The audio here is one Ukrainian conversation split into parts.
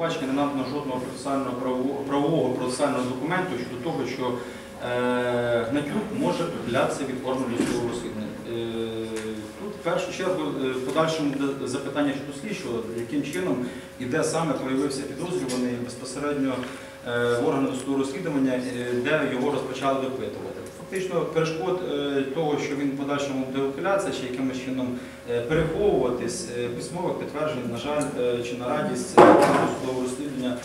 обвинувачення не надано жодного процесуального правового, правового процесуального документу щодо того, що е, Гнатюк може ухилятися від органу досудового розслідування. Е, тут в першу чергу е, в подальшому запитання щодо слідчого, яким чином і де саме проявився підозрюваний безпосередньо е, в органи досудового розслідування, е, де його розпочали допитувати. Фактично перешкод е, того, що він в подальшому буде ухилятися, чи якимось чином е, переховуватись е, письмових підтверджень, на жаль, чи на радість досудового розслідування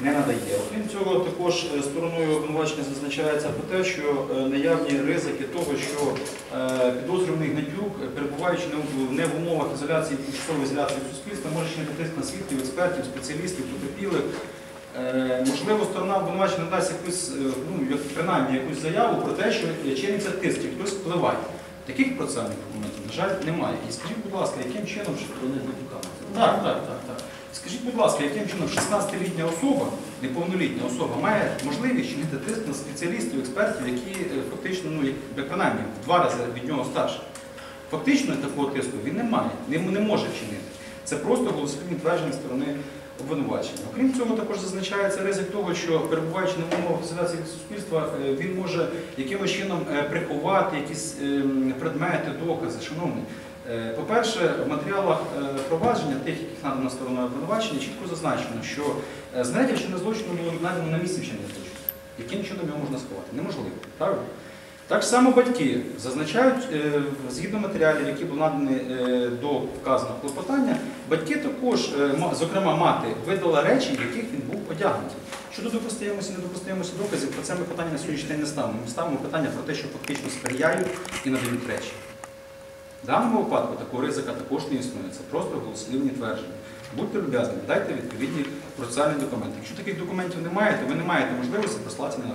не надає. Окрім цього, також стороною обвинувачення зазначається про те, що наявні ризики того, що підозрюваний Гнатюк, перебуваючи не в- умовах ізоляції, тимчасової ізоляції суспільства, може чинити тиск на свідків, експертів, спеціалістів, потерпілих. Е, Можливо, сторона обвинувачення надасть якусь, е, ну, як- принаймні якусь заяву про те, що чиниться тиск, і хтось впливає. Таких процесуальних документів, на жаль, немає. І скажіть, будь ласка, яким чином Вони так, так, так, так. Скажіть, будь ласка, яким чином 16-літня особа, неповнолітня особа, має можливість чинити тиск на спеціалістів, експертів, які е, фактично, ну, як, принаймні, в два рази від нього старші. Фактично такого тиску він не має, не, не може чинити. Це просто голослівні твердження сторони обвинувачення. Окрім цього, також зазначається ризик того, що перебуваючи на ізоляції від суспільства, е, він може якимось чином е, приховати якісь ем, предмети, докази. Шановні, Е, По-перше, в матеріалах е, провадження, тих, яких надано стороною обвинувачення, чітко зазначено, що е, знаряддя вчинення злочину було знайдено на місці вчинення злочину. Яким чином його можна сховати? Неможливо. Правильно? Так само батьки зазначають, е, згідно матеріалів, які були надані е, до вказаного клопотання, батьки також, е, зокрема мати, видала речі, в яких він був одягнутий. Щодо допустимості, недопустимості доказів, про це ми питання на сьогоднішній день не ставимо. Ми ставимо питання про те, що фактично сприяють і надають речі. В даному випадку такого ризика також не існує. Це просто голослівні твердження. Будьте люб'язні, дайте відповідні процесуальні документи. Якщо таких документів немає, то ви не маєте можливості послати на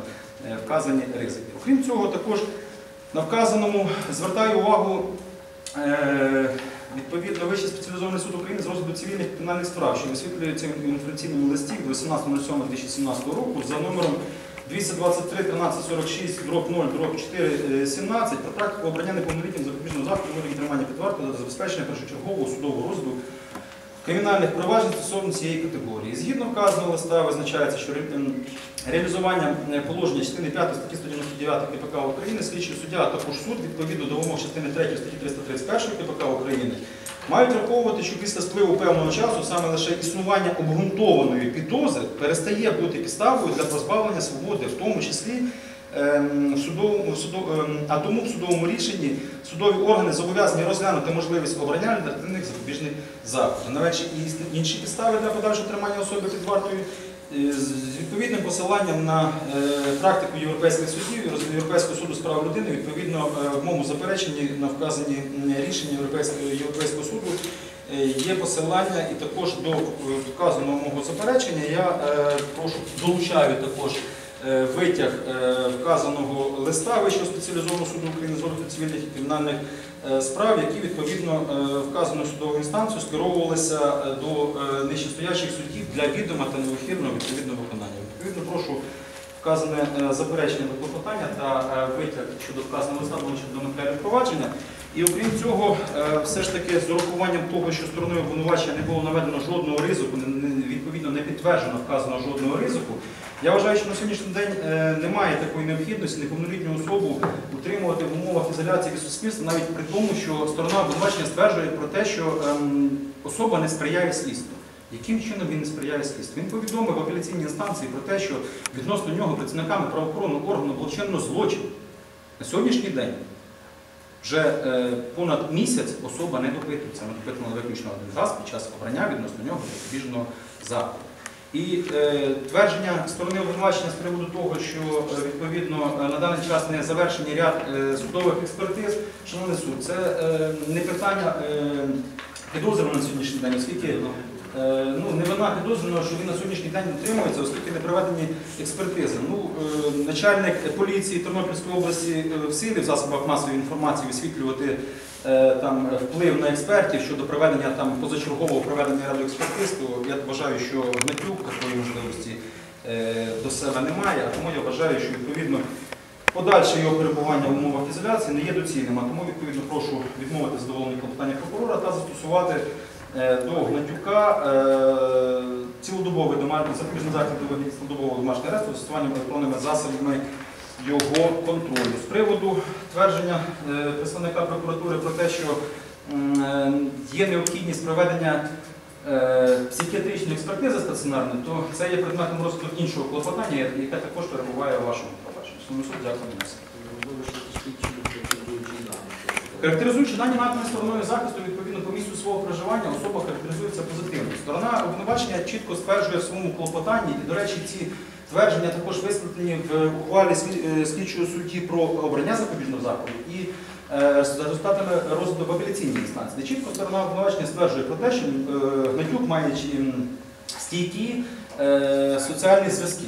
е, вказані ризики. Окрім цього, також на вказаному звертаю увагу е, відповідно Вищий спеціалізований суд України з розгляду цивільних та кримінальних справ, що висвітлюється в інформаційному листі від 18.07.2017 року за номером 223 1346 дроб 0 дроб 4 17 про практику обрання неповнолітнім запобіжного заходу тримання під вартою та забезпечення першочергового судового розгляду кримінальних проваджень стосовно цієї категорії. Згідно вказаного листа визначається, що ем, реалізування е, положення частини 5 статті 199 КПК України, слідчий суддя, також суд відповідно до вимог частини 3 статті 331 КПК України мають враховувати, що після спливу певного часу саме лише існування обґрунтованої підозри перестає бути підставою для позбавлення свободи, в тому числі судовому, судов- ем, а тому в судовому рішенні судові органи зобов'язані розглянути можливість обрання альтернативних запобіжних заходів. Навіть і інші підстави для подальшого тримання особи під вартою е, з відповідним посиланням на е, практику європейських судів і Європейського суду з прав людини, відповідно е, в моєму запереченні на вказані рішення Європейського, Європейського суду є посилання і також до вказаного мого заперечення я прошу долучаю також витяг е, вказаного листа Вищого спеціалізованого суду України з розгляду цивільних і кримінальних е, справ, які відповідно е, вказаною судовою інстанцією скеровувалися е, до е, нижчестоящих суддів для відома та неухильного відповідного виконання. Відповідно, прошу вказане е, заперечення до клопотання та е, витяг щодо вказаного листа долучити до матеріалів провадження. І окрім цього, е, все ж таки з урахуванням того, що стороною обвинувачення не було наведено жодного ризику, відповідно не підтверджено вказано жодного ризику. Я вважаю, що на сьогоднішній день е, немає такої необхідності неповнолітню особу утримувати в умовах ізоляції від суспільства, навіть при тому, що сторона обвинувачення стверджує про те, що ем, особа не сприяє слідству. Яким чином він не сприяє слідству? Він повідомив в апеляційній інстанції про те, що відносно нього працівниками правоохоронного органу було вчинено злочин. На сьогоднішній день вже е, понад місяць особа не допитується. Ми допитували виключно один раз під час обрання відносно нього запобіжного заходу. І е, твердження сторони обвинувачення з приводу того, що е, відповідно е, на даний час не завершений ряд судових експертиз, шановний суд, це не питання е, на сьогоднішній день, оскільки ну, не вина підозрюваного, що він на сьогоднішній день утримується, оскільки не проведені експертизи. Ну, начальник поліції Тернопільської області в силі в засобах масової інформації висвітлювати там вплив на експертів щодо проведення там позачергового проведення ряду експертиз, то я вважаю, що Гнатюк такої можливості е, до себе немає, а тому я вважаю, що відповідно подальше його перебування в умовах ізоляції не є доцільним, а тому відповідно прошу відмовити задоволення клопотання прокурора та застосувати е, до Гнатюка е, цілодобовий домашній захід до цілодобового домашнього аресту застосуванням електронними засобами його контролю. З приводу твердження е, представника прокуратури про те, що е, є необхідність проведення е, психіатричної експертизи стаціонарної, то це є предметом розгляду іншого клопотання, яке також перебуває у вашому провадженні. Тому суд дякую на. Характеризуючи дані надані стороною захисту відповідно по місцю свого проживання, особа характеризується позитивно. Сторона обвинувачення чітко стверджує в своєму клопотанні, і, до речі, ці твердження також висвітлені в ухвалі е, слідчого судді про обрання запобіжного заходу і е, за результатами розгляду в апеляційній інстанції, чітко сторона обвинувачення стверджує про те, що е, Гнатюк має стійкі соціальні зв'язки.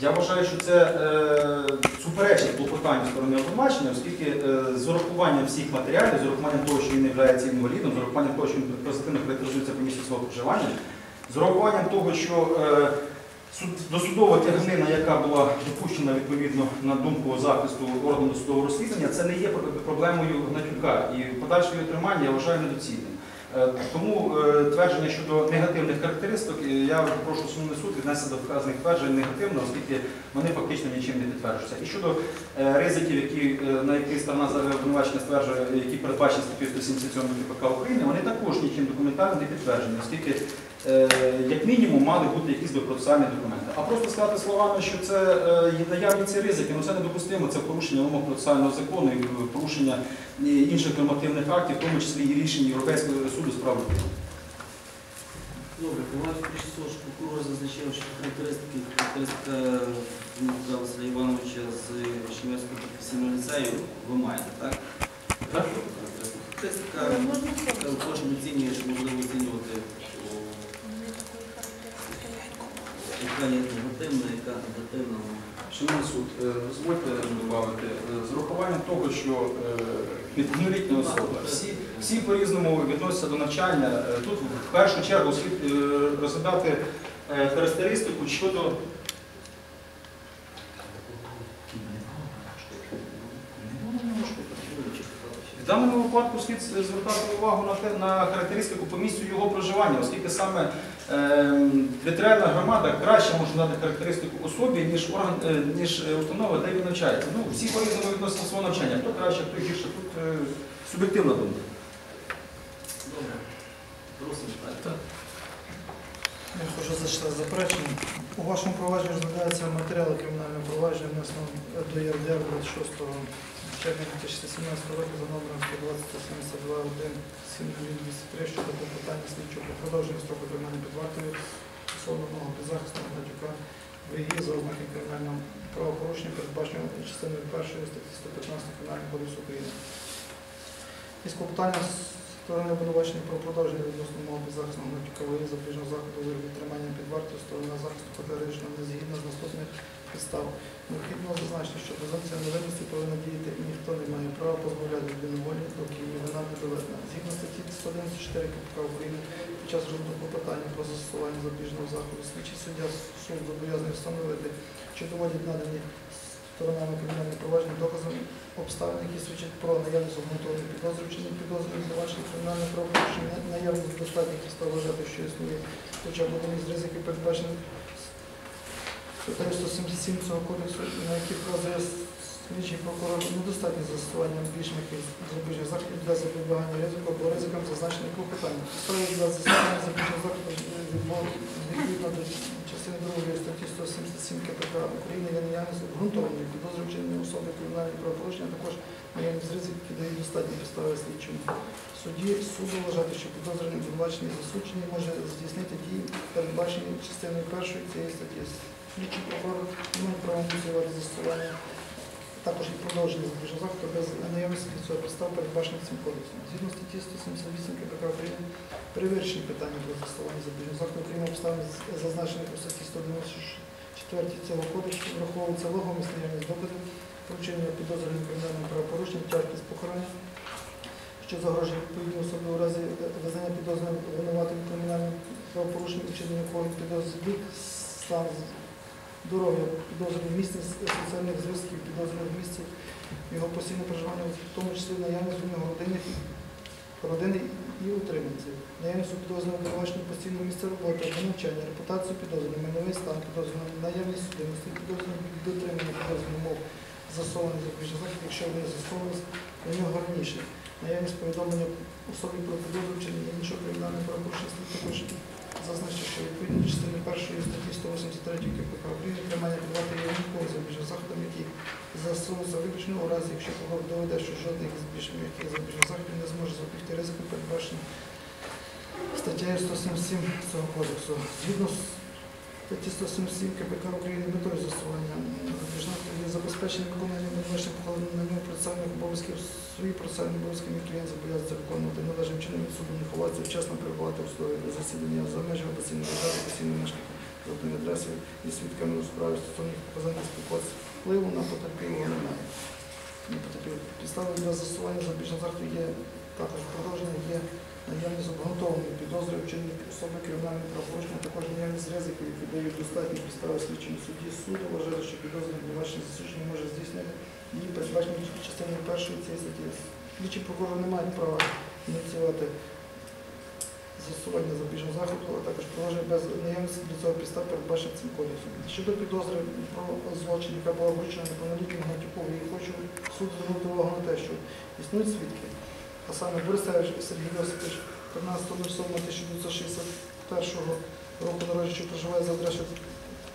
Я вважаю, що це е, суперечить клопотанню сторони обвинувачення, оскільки з урахуванням всіх матеріалів, з урахуванням того, що він не є інвалідом, з урахуванням того, що він позитивно характеризується по місці свого проживання, з урахуванням того, що досудова тяганина, яка була допущена відповідно на думку захисту органу досудового розслідування, це не є проблемою Гнатюка. І подальше його тримання я вважаю недоцільним. Е, Тому е, твердження щодо негативних характеристик е, я прошу сумний суд віднести до вказаних тверджень негативно, оскільки вони фактично нічим не підтверджуються. І щодо ризиків, які, на які сторона обвинувачення стверджує, які передбачені статтю 177 КПК України, вони також нічим документально не підтверджені, оскільки як мінімум мали бути якісь би процесуальні документи. А просто сказати словами, що це е, є наявні ці ризики, ну це недопустимо, це порушення вимог процесуального закону і е, порушення інших нормативних актів, в тому числі і рішень Європейського суду з прав людини. Добре, буває прийшло, що прокурор зазначив, що характеристики, характеристика Дмитра Василя Івановича з Шем'янського професійного ліцею ви маєте, так? Так. Характеристика е, кожен оцінює, що можливо оцінювати, є негативна, яка негативна. Шановний суд, е, дозвольте додати, з урахуванням того, що е, неповнолітня особа, всі, всі по-різному відносяться до навчання. Е, Тут в першу чергу слід е, розглядати е, характеристику щодо. В даному випадку слід звертати увагу на те на характеристику по місцю його проживання, оскільки саме е, територіальна громада краще може дати характеристику особі, ніж орган, е, ніж е, установа, де він навчається. Ну, всі по-різному відносяться свого навчання. Хто краще, хто гірше. Тут е, суб'єктивна думка. Добре. Просимо. Я хочу зачитати заперечення. У вашому провадженні розглядаються матеріали кримінального провадження внесено до ЄРДР 26 червня 2017 року за номером 120 1 203 щодо клопотання слідчого про продовження строку тримання під вартою стосовно одного підзахисного Гнатюка в її за ознаки кримінального правопорушення, передбаченого частиною першої статті 115 Кримінального кодексу України. Із клопотання сторони обвинувачення про продовження відносно мого підзахисного Гнатюка в її запобіжного заходу у тримання під вартою сторона захисту категорично не згідно з наступних підстав. Необхідно зазначити, що презумпція невинності повинна діяти і ніхто не має права позбавляти людину волі, доки її вина не доведена. Згідно статті 194 КПК України під час розгляду клопотання про застосування запобіжного заходу слідчий суддя суд зобов'язаний встановити, чи доводять надані сторонами кримінального провадження доказами обставин, які свідчать про наявність обґрунтованих підозр, чи не підозрюють звинувачення кримінального правопорушення, на- наявність достатніх підстав вважати, що існує хоча б один із ризиків, передбачених статтею 177 цього кодексу, на які вказує слідчий прокурор, недостатньо застосування більш м'яких запобіжних заходів для запобігання ризику або ризикам зазначених клопотань. Підстави для застосування запобіжних заходів відповідно до частини 2 статті 177 КПК України є наявність обґрунтованої підозри вчинення особи кримінального правопорушення, також наявність ризиків, які достатні підстави слідчому. Судді суду вважати, що підозрюваний обвинувачений засуджений може здійснити дії, передбачені частиною першої цієї статті. Слідчий прокурор має ініціювати застосування, також і продовження запобіжного заходу без наявності цього підстав, передбачених цим кодексом. Згідно статті 178 КПК України, при вирішенні питання про застосування запобіжного заходу України обставин, зазначених у статті 194 цього кодексу, враховується вагомість наявність доказів, про вчинення підозрюваних кримінальним правопорушенням, тяжкість покарання, що загрожує відповідній особі у разі визнання підозрюваним винуватим кримінальним правопорушенням, вчинення якого він підозрює стан здоров'я підозрюваний в місці соціальних зв'язків, підозрюваний в місці його постійне проживання, в тому числі наявність у нього родинних родини і утриманців. Наявність у підозрюваного обвинувачення постійного місця роботи або навчання, репутацію підозрюваного, майновий стан підозрюваного, наявність судимості підозрюваного дотримання підозрюваного мов засованих запобіжних заходів, якщо вони застосовувалися до нього раніше. Наявність повідомлення особі про підозру чи іншого кримінального правопорушення також зазначити, що відповідно до частини першої статті 183 КПК України тримання підвати є винятковим запобіжним заходом, які застосовуються виключно у разі, якщо кого доведе, що жодних з більш м'яких запобіжних заходів не зможе запобігти ризику передбачення статтею 177 цього кодексу. Згідно статті 177 КПК України метою застосування є забезпечення виконання обвинувачення покладених на нього процесуальних обов'язків свої процесуальні обов'язки мій клієнт зобов'язується виконувати належним чином від суду, не ховатися, вчасно перебувати у судові засідання за межами постійної держави, постійної мешканки жодної адреси і свідками у справі стосовно їх показання спілкуватися впливу на потерпілого немає. Не потерпілого. Підстави для застосування запобіжного заходу є також продовження, є наявність обґрунтованої підозри вчинення особи кримінального правопорушення, також наявність ризиків, які дають достатні підстави слідчому судді. Суд вважає, що підозрюваний обвинувачення засудження може здійснити її передбачені частиною першої цієї статті. Слідчі прокурори не мають права ініціювати застосування запобіжного заходу, а також продовжує без наявності для цього підстав передбачених цим кодексом. Щодо підозри про злочин, яка була вручена неповнолітнім Гнатюкові, я хочу суд звернути увагу на те, що існують свідки, а саме Борисевич Сергій Йосипович. 13.07.1961 року народження, що проживає за адресою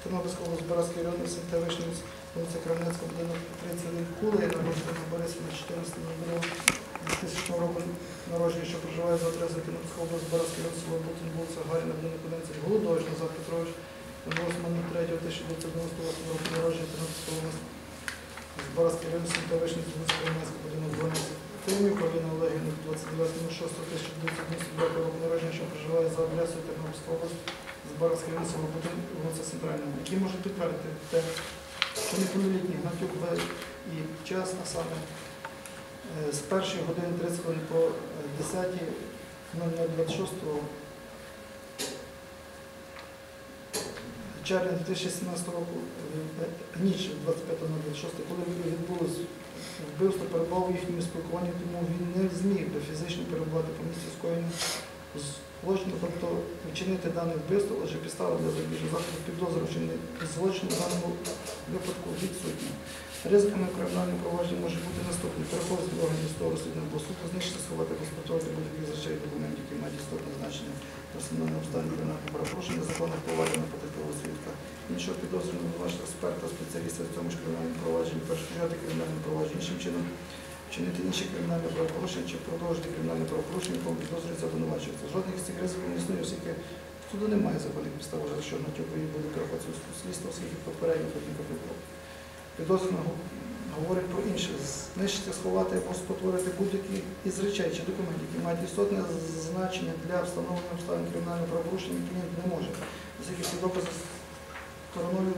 Тернопільського Барський район, СМТ Вишнівець, вулиця Кремнецька, будинок 31 Кулея, народження Борисівна 14 2000 року народження, що проживає за адресою Тернопільського область, Барський район, село Бутин, вулиця Гаріна, будинок 11 Голодович, Назар Петрович, 8.03.1998 року народження Тернопільського область, Збаразький район, СМТ Вишнівець, вулиця Кремнецька, будинок 12 Тимів, Поліна Олегівна, 29.06.1992 року народження, що проживає за адресою Тернопільська область, Збаразький район, село Бутин, вулиця Центральна, які можуть підтвердити те, що неповнолітній Гнатюк в і час, а саме е, з першої години 30 хвилин по 10 0026 червня 2017 року, е, ніч 25.06, коли відбулось вбивство, перебував у їхньому спілкуванні, тому він не зміг до фізично перебувати по місці скоєння злочину, тобто вчинити дане вбивство, отже підстава для запобіжного заходу підозри вчинити злочин в даному випадку відсутні. Ризиками кримінального провадження може бути наступні. Переход з органів з того розслідування або суду, знищити, сховати, розпрацьовувати будь-які з речей документів, які мають істотне значення персональне обставини кримінального правопорушення, законних поважень на потерпілого свідка, іншого підозрюваного обвинуваченого експерта, спеціаліста в цьому ж кримінальному провадженні, перешкоджати кримінальне провадження, іншим чином вчинити інші кримінальне правопорушення чи продовжити кримінальне правопорушення, якому підозрюється обвинувачується. Жодних з цих ризиків не існує, оскільки суду немає законних підстав, що Гнатюк буде керувати слідство, оскільки попередньо потім Підозрюваного говорить про інше. Знищити, сховати або спотворити будь-які із речей чи документів, які мають істотне значення для встановлення обставин кримінального правопорушення, клієнт не може. Оскільки всі докази стороною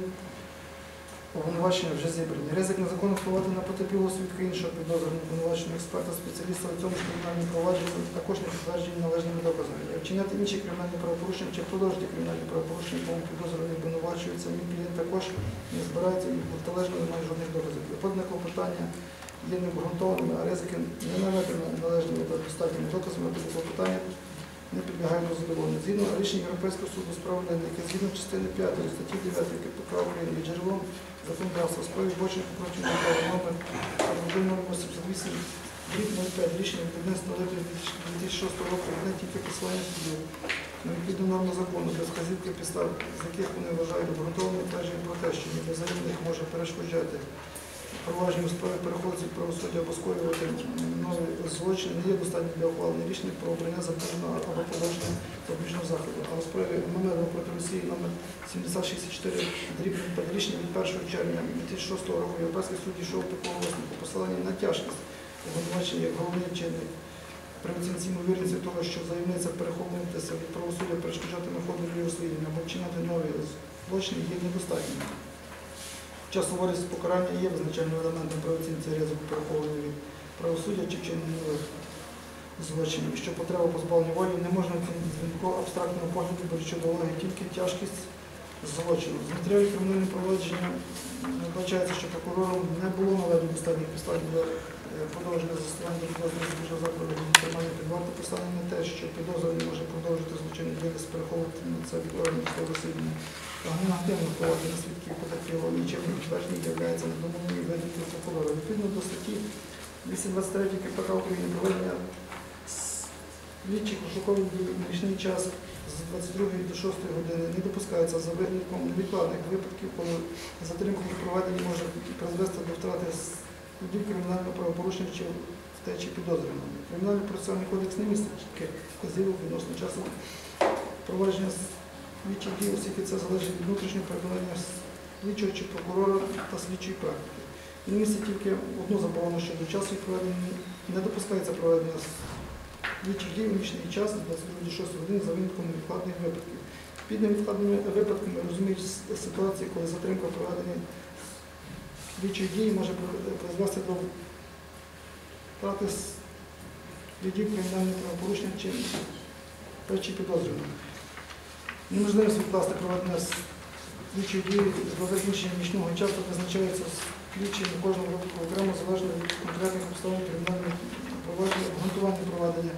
обвинувачення вже зібрані. Ризик незаконно впливати на потерпілого свідка іншого підозрюваного обвинуваченого експерта, спеціаліста в цьому ж кримінальному провадженні також не підтверджені належними доказами. Вчиняти інші кримінальні правопорушення чи продовжити кримінальні правопорушення, якому підозрюваний обвинувачується, мій клієнт також не збирається і протилежно не має жодних доказів. Подане клопотання є необґрунтованими, а ризики не наведені належними та достатніми доказами, тоді клопотання не підлягають до. Згідно рішення Європейського суду з прав яке згідно частини 5 статті 9 КПК України є джерелом законодавства у справі збочення покручення права номер 188 рік 05 рішення від 11 липня 2006 року не тільки посилання судів на відповідну норму закону без вказівки підстав, з яких вони вважають обґрунтованим твердження про те, що небеззаємних може перешкоджати провадженню справи переходить від правосуддя або скоювати новий злочин не є достатньо для ухвалення рішення про обрання запобіжного або подовження запобіжного заходу. А у справі Мамедова проти Росії номер 7064 дріб рішення від 1 червня 2006 року Європейський суд дійшов такого висновку посилання на тяжкість обвинувачення як головний чинник при оцінці ймовірності того, що заявниця переховуватися від правосуддя перешкоджатиме ходу розслідування або вчиняти нові злочини є недостатнім. Час суворість покарання є визначальним елементом правоцінці оцінці ризику переховування від правосуддя чи вчинення злочинів. Що потреба позбавлення волі не можна оцінити винятково абстрактного погляду, беручи до уваги тільки тяжкість злочину. З матеріалів кримінального провадження вбачається, що прокурором не було наведено достатніх підстав для продовження застосування підозрюваного закладу тримання під вартою поставлено на те, що підозрюваний може продовжити злочинну діяльність, переховувати на це від органів розслідування. Агнативно провадження свідків потерпілого нічим підтвердження являється недомовною видаткою прокурора. Відповідно до статті 223 КПК України проведення слідчих розшукових дій в нічний час з 22 до 6 години не допускається за винятком невідкладних випадків, коли затримка при проведенні може призвести до втрати судів кримінального правопорушення чи втечі підозрюваного. Кримінальний процесуальний кодекс не містить чітких вказівок відносно часу провадження слідчих дій, оскільки це залежить від внутрішнього переконання слідчого чи прокурора та слідчої практики. Він містить тільки одну заборону щодо часу і проведення не допускається проведення слідчих дій у нічний час з 22 до 6 годин за винятком невідкладних випадків. Під невідкладними випадками розуміють ситуації, коли затримка проведення слідчих дій може призвести до втрати слідів кримінального правопорушення чи речі підозрюваного. Неможливість відкласти проведення слідчих дій до закінчення нічного часу визначається слідчим у кожному випадку окремо залежно від конкретних обставин кримінального провадження, обґрунтування проведення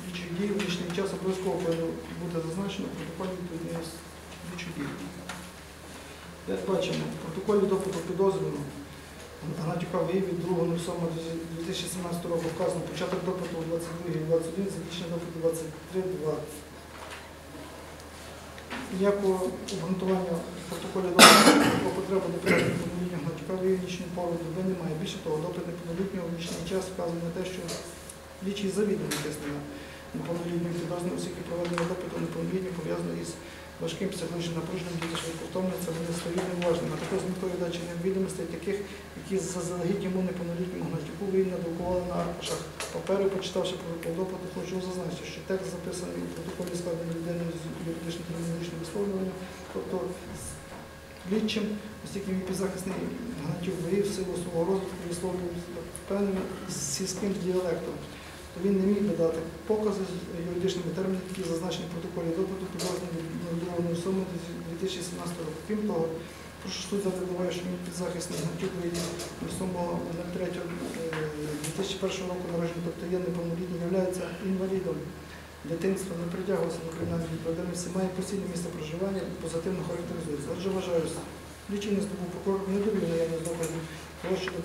слідчих дій у нічний час обов'язково бути зазначено в протоколі відповідної слідчих дій. Як бачимо, в протоколі допиту підозрюваного Гнатюка вияві від 2.07.2017 року вказано початок допиту о 22.21, закінчення допиту 23.2. Ніякого обґрунтування в протоколі допиту про потребу допиту неповнолітнього Гнатюка вияві в нічну пору доби немає. Більше того, допит неповнолітнього в нічний час вказує на те, що слідчий завідомо тисне на неповнолітнього оскільки проведення допиту неповнолітнього пов'язано із важким психологічним напруженням, діти швидковтомлюються, вони стають неважними. Також з метою дачі невідомостей таких, які заздалегідь йому неповнолітньому гнатюку він надрукували на аркушах. Паперу, почитавши протокол допиту, хочу зазначити, що текст записаний у протоколі складений людиною з юридичним юридичним висловлюванням, тобто з слідчим, оскільки він підзахисний гнатюк виїв силу свого розвитку висловлювався певним сільським діалектом то він не міг би дати покази з юридичними термінами, які зазначені в протоколі допиту підозрюваної новодованої суми 2017 року. Крім того, прошу суд задаває, що мій підзахисний Гнатюк суму 2001 року народження, тобто є неповнолітній, є інвалідом дитинства, не притягувався до кримінальної відповідальності, має постійне місце проживання і позитивно характеризується. Отже, вважаю, лічильний здобув прокурор не довів наявність доказів того, що до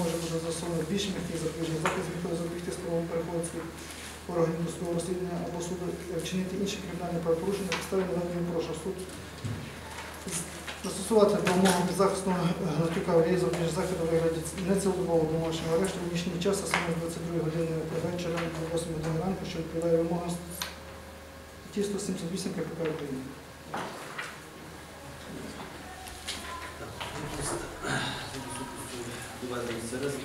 може бути застосовано більш м'який запобіжний захист, з метою запобігти спробам переходу органів до свого розслідування або суду е, вчинити інші кримінальні правопорушення, підставі наведення прошу суд застосувати до умови підзахисного Гнатюка Олії запобіжний захід у вигляді нецілодобового домашнього арешту в нічний час, а саме з 22 години вечора до 8 години ранку, що відповідає вимогам статті 178 КПК України. Доведені це ризики.